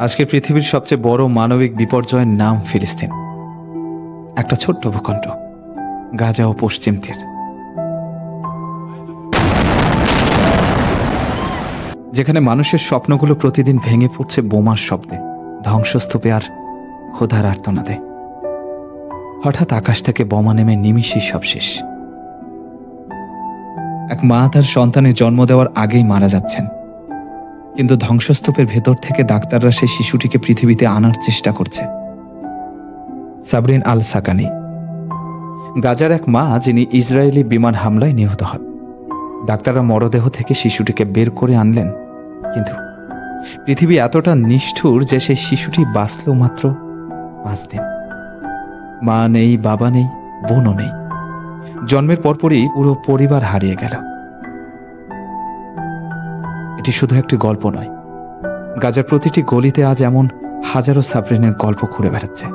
আজকের পৃথিবীর সবচেয়ে বড় মানবিক বিপর্যয়ের নাম ফিলিস্তিন। একটা ছোট্ট ভূখণ্ড, গাজা ও পশ্চিম তীর। যেখানে মানুষের স্বপ্নগুলো প্রতিদিন ভেঙে পড়ছে বোমার শব্দে, ধ্বংসস্তূপে আর ক্ষুধার আর্তনাদে। হঠাৎ আকাশ থেকে বোমা নেমে নিমিষেই সব শেষ। এক মা তার সন্তানের জন্ম দেওয়ার আগেই মারা যাচ্ছেন। কিন্তু ধ্বংসস্তূপের ভেতর থেকে ডাক্তাররা সেই শিশুটিকে পৃথিবীতে আনার চেষ্টা করছে। সাবরিন আল সাকানি গাজার এক মা যিনি ইসরায়েলি বিমান হামলায় নিহত হন। ডাক্তাররা মরদেহ থেকে শিশুটিকে বের করে আনলেন। কিন্তু পৃথিবী এতটা নিষ্ঠুর যে সেই শিশুটি বাঁচল মাত্র পাঁচ দিন। মা নেই, বাবা নেই, বোনও নেই। জন্মের পরপরই পুরো পরিবার হারিয়ে গেল। এটি শুধু একটি গল্প নয়। গাজার প্রতিটি গলিতে আজ এমন হাজারো সাবরিনের গল্প ঘুরে বেড়াচ্ছে।